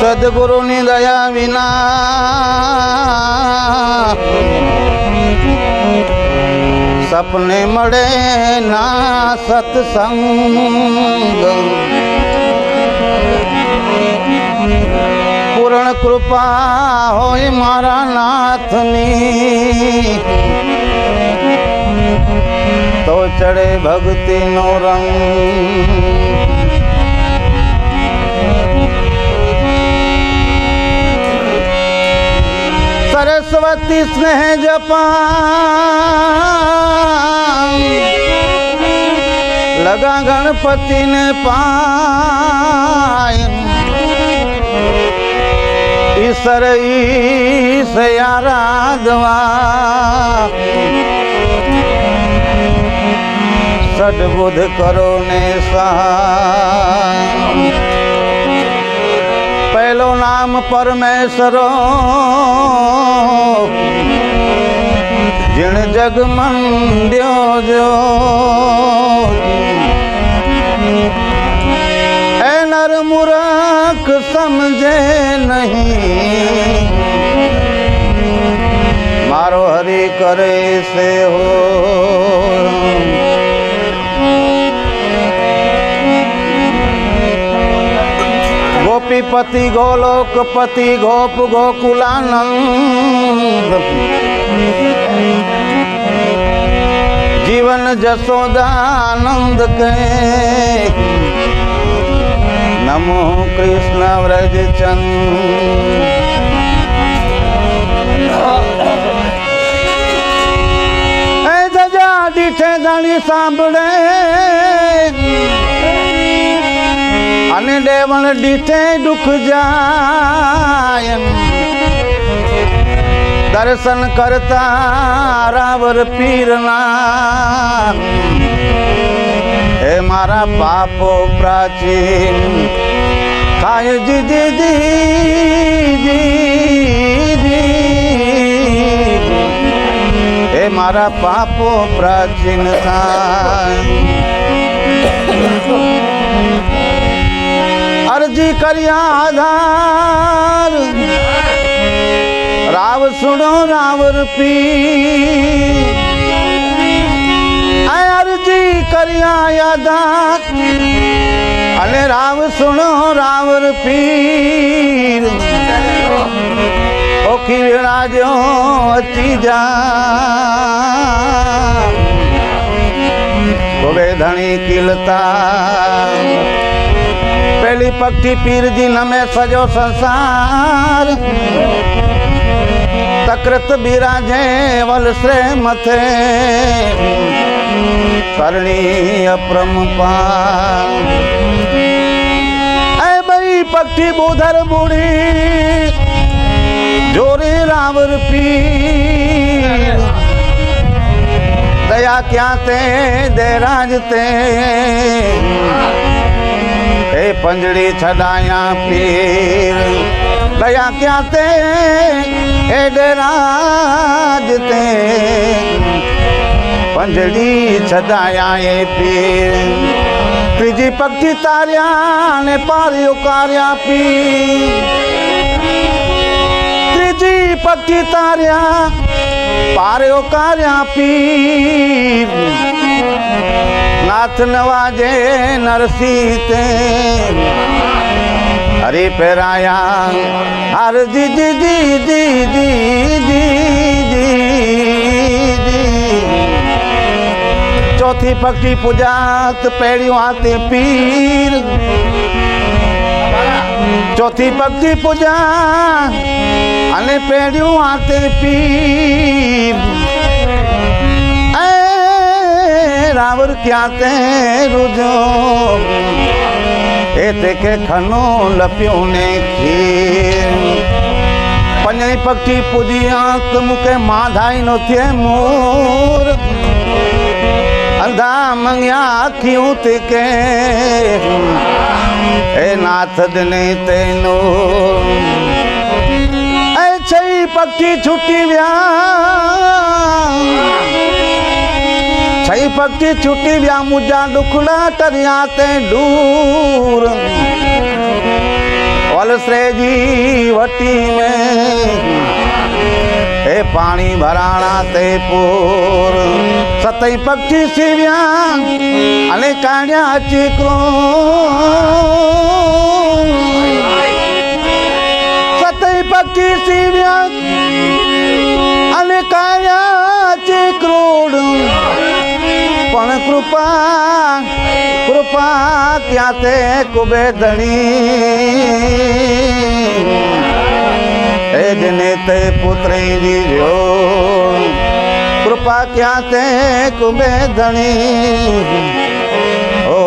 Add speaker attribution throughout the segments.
Speaker 1: સદગુરુની દયા વિના સપને મળે ના સત્સંગ. પૂર્ણ કૃપા હોય મારા નાથની. તો ચડે ભક્તિનો રંગ. સરસ્વતી સ્નેહ જપા લગા ગણપતિને પાય. ઈશ્વર ઈશ આરાધવા સદબુદ્ધ કરો ને સહાય પહેલો નામ પરમેશ્વરો. જીણ જગ મંડ્યો જો. એ નર મૂરખ સમજે નહીં. મારો હરી કરે છે હો. ગોપીપતિ ગોલોકપતિ ગોપ ગોકુલાનંદ. જીવન જશોદાનંદ કહે. નમો કૃષ્ણ વ્રજ ચંદ. દીઠે ધણી સાંભળે. ડેવણ દીઠે દુઃખ જાય. દર્શન કરતા રાવર પીરના હે મારા પાપો પ્રાચીન કાય દીદી દીદી હે મારા પાપો પ્રાચીન થાય. અરજી કર્યા રાવ સુણો રાવર પી અરજી કર્યા યાદાર અને રાવ સુણો રાવર પીર ઓખી વેળા જો અચી જા ધણી કિલતા. પેલી પગથી પીરજી નમે સજો સંસાર તકૃત બિરાજે વલશ્રે મથે કરણી અપ્રમપા એ બઈ પગથી બોધર બુડી જોરે રાવર પી દયા ક્યાં તે દેરાજ તે એ પંજડી છડાયા પીર. દયા ક્યાં તે? એ ડેરાજ તે. પંજડી છડાયા એ પીર. ત્રીજી પગથી તાર્યા ને પાર્યો कारिया પીર. ત્રીજી પગથી તાર્યા પાર્યો કાર્યા પીર. નાથ નવાજે નરસિંહ તે હરે પેરાયા હર જી જી જી જી જી જી જી ચોથી પગથી પૂજાત પેડ્યું હાથે પીર. ચોથી પગથી પૂજા અને પેડ્યું હાથે પીર. એ રાવર ક્યાં તે રૂજો? એ તે કે ખનો લપ્યું ને ખીર. પંજણી પગથી પૂજી આંખ મૂકે માધાઈ નો થે મોર. અંધા મંગ્યા આખિયું તે કે, એ નાથ દને તેનો. छई છઈ छुटी છૂટી વ્યા પગથી છૂટી વ્યા મુજા ડુખડા તર્યા તે દૂર. વલશ્રેજી વટી મેં એ પાણી ભરાણા તે પૂર. સતઈ પક્ષી સીવ્યા અને કાઢ્યા ચીકરો સતઈ પક્ષી સીવ્યા અને કાઢ્યા ચીકરોડ પણ કૃપા કૃપા ક્યાં તે કુબે ધણી એ જને તે પુત્રી દીજો કૃપા ક્યાં તે કુબે ધણી ઓ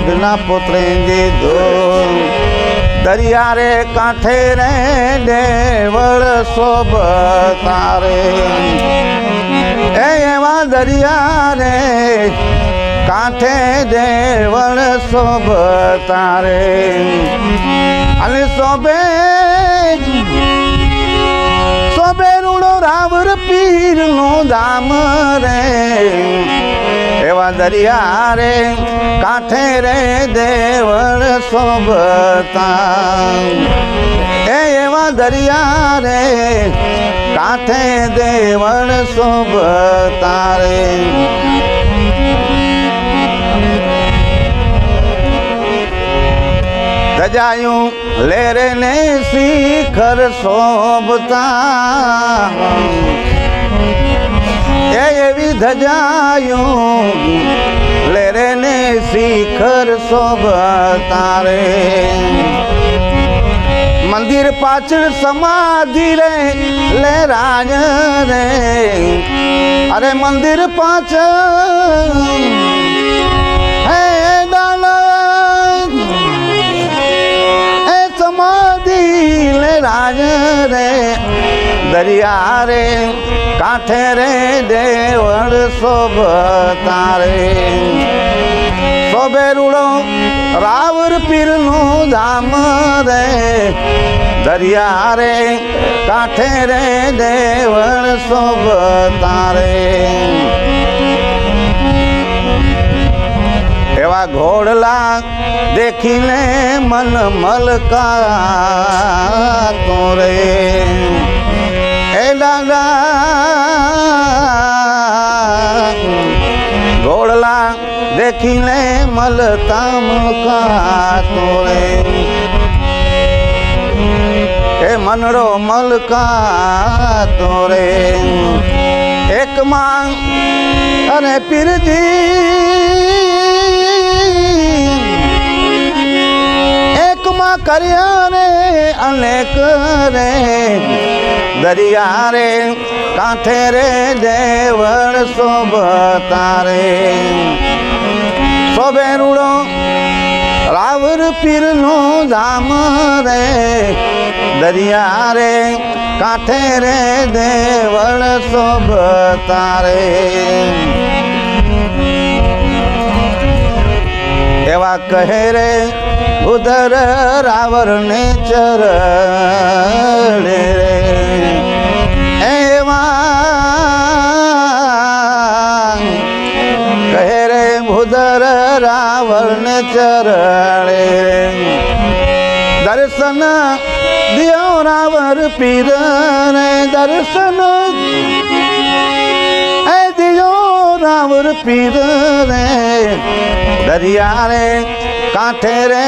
Speaker 1: જના પુત્રી દીજો દરિયા રે કાંઠે રે દેવળ શોભ તારે. એ એવા દરિયા રે કાંઠે દેવળ શોભ તારે. અને શોભે શોભે રૂડો રાવર પીર નો ધામ રે. એવા દરિયા રે કાંઠે રે દેવળ શોભતા. એ એવા દરિયા રે કાંઠે દેવળ શોભતા રે. ધજાયું લેરે ને શિખર શોભતા. એવી ધજાયું લેરે ને શિખર શોભતા રે મંદિર પાછળ સમાધિ રે, લે રાજ રે. અરે મંદિર પાછળ, હે દાનવ એ સમાધિ, લે રાજ રે. દરિયા રે કાંઠે રે દેવળ શોભતા રે. શોભે રૂડો રાવર પીરનું ધામ રે. દરિયા રે કાંઠે રે દેવળ શોભતા રે. એવા ઘોડલા દેખીને મન મલકા તો રે. દાદા ઘોડલા દેખીને મલતા મલકા તો રે. એ મનડો મલકા તો રે. એક માં અને પીરજી કર્યા રે અનેક રે. દરિયા રે કાંઠે રે દેવળ શોભતા રે. શોભે રૂડો રાવર પીરનો ધામ રે. દરિયા રે કાંઠે રે દેવળ શોભતા રે. એવા કહે રે ઉધર રાવર ને ચરડે રે એવા કહે રે ઉધર રાવણ ને ચરડે રે. દર્શન દિયો રાવર પીર દર્શન રાવર પીર રે દરિયા રે કાંઠે રે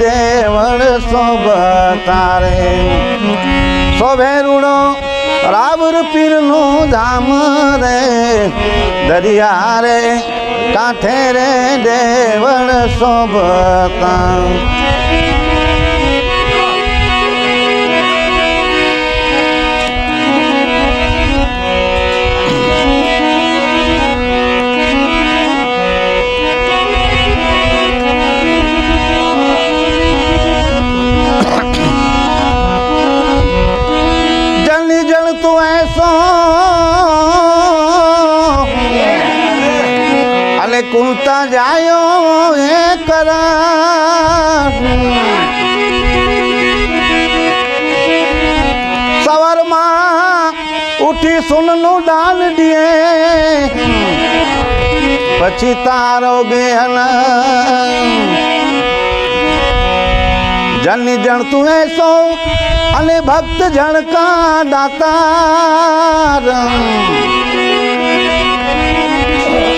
Speaker 1: દેવળ શોભતા રે શોભે રૂડો રાવર પીરનું ધામ રે દરિયા રે કાંઠે રે દેવળ શોભતા જાયો એ કર સવારમાં ઉઠી સુનનું ડાલ દિયે પછી તારો બેહન જન જણ તું એસો અને ભક્ત જણ કા દાતા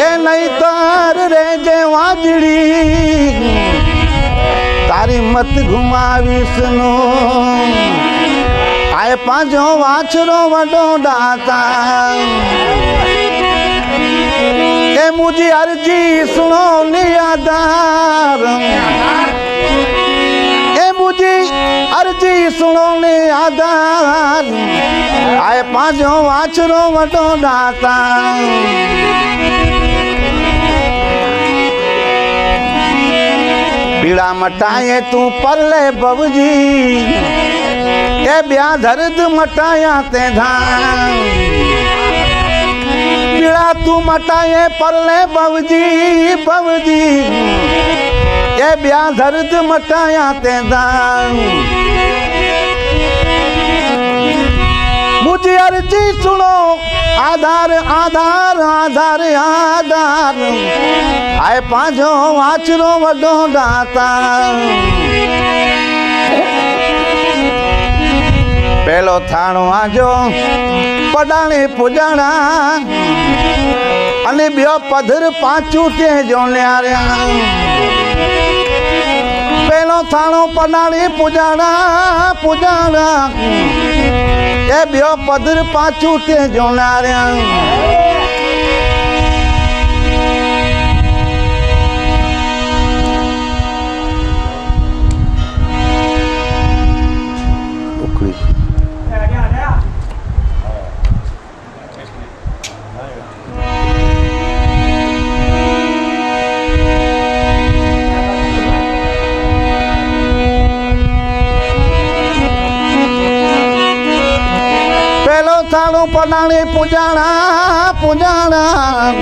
Speaker 1: એ નહીં તાર રે જે વાજડી તારી મત ઘુમાવીશ નો. આય પાંચો વાછરો વડો દાતા એ મુજી અરજી સુણો નિયાદાર એ મુજી અરજી સુણો નિયાદાર આય પાંચો વાછરો વડો દાતા પીળા મટાયે તું પરલે બબજી એ બ્યા દર્દ મટાયા તે ધામ પીડા તું મટાયે પરલે બબજી બબજી એ બ્યા દર્દ મટાયા તે ધામ મુજી અરજી સુનો આધાર આધાર આધાર આધાર. આય પાંજો વાચરો વડો દાતા પેલો થાણો આજો પડાણી પૂજાણા. અને બ્યો પધર પાછું તે જો લ્યાર્યા પેલો થાણો પડાણી પૂજાણા પૂજાણા. એ બે પદર પાછું તે જો પુજાણા પુજાણા પૂજાણા.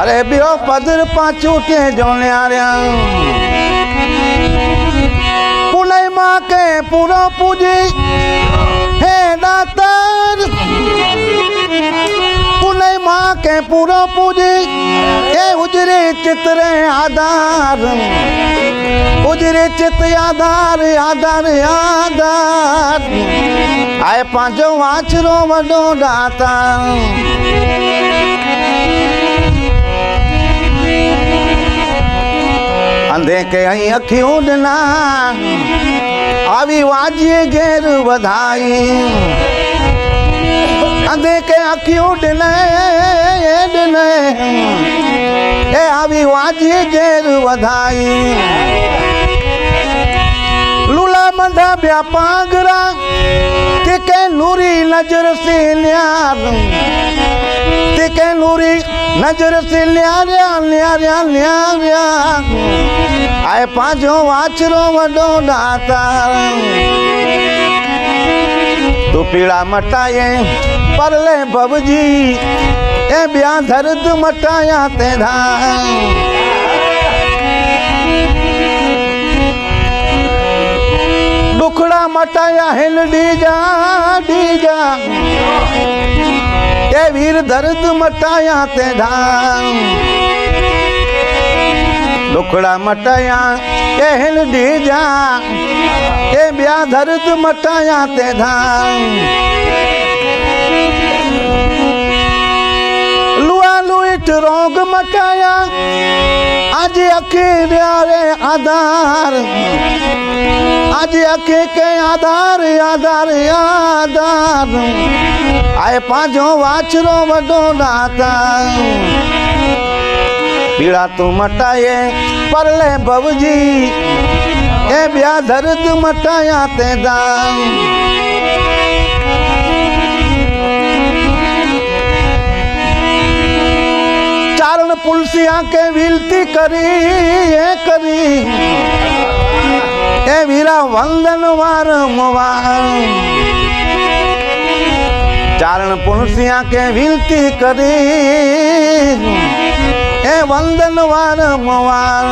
Speaker 1: અરે બ્યો પદર પાછું કે જોન્યા પુનઈમાં કે પૂરો પૂજી. કે પૂરો પૂજી, એ ઉજરે ચિત્રે આધાર. ઉજરે ચિત આધાર આધાર આધાર. આય પાંજો વાંચરો વડો દાતા અંધે કે અહીં અખિયું ના આવી વાજીએ ઘેર વધાઈ. અંધે કે અખિયું ઉડને. એડને એ આવી વાજીએ ઘેર વધાઈ લુલા મંડા બ્યા પાંગરા તે કે નૂરી નજર સે ન્યાર તે કે નૂરી નજર સે ન્યાર્યા ન્યાર્યા ન્યાર્યા આય પાંચો વાછરો વડો દાતા તું પીળા મટાયે પરલે ભવજી, એ બ્યા ધરદ મટાયા તે ધા દુખડા મટાયા હેલ ડીજા ડીજા. એ વીર દર્દ મટાયા તે ધામ. દુખડા મટાયા એ હેલ ડીજા, એ બ્યા દર્દ મટાયા તે ધામ. લુઆ લુઈટ રોગ મટાયા આજે અખીર્યા રે આધાર. આજે અખે કે આધાર આધાર આધાર. આય પાંચો વાછરો વડો દાતા પીળા તું મટાયે પરલે ભવજી. એ બ્યા દર્દ મટાયા તે દામ પુલસી આંકે વિલતી કરી, એ કરી. એ વીરા વંદન વારંવાર ચારણ પુલસી આંકે વિલતી કરી, એ વંદન વારંવાર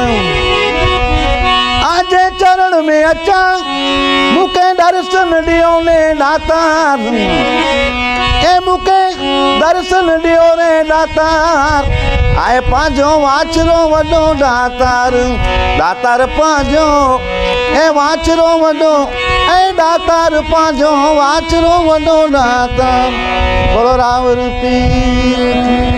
Speaker 1: में अचा मूंखे दर्शन ॾियो ने दातार ए मूंखे दर्शन ॾियो रे दातार आहे पंहिंजो वाचरो वॾो दातार दातार पंहिंजो ऐं वाचरो वॾो ऐं दातार पंहिंजो वाचरो वॾो दातार बोलो रावर पीर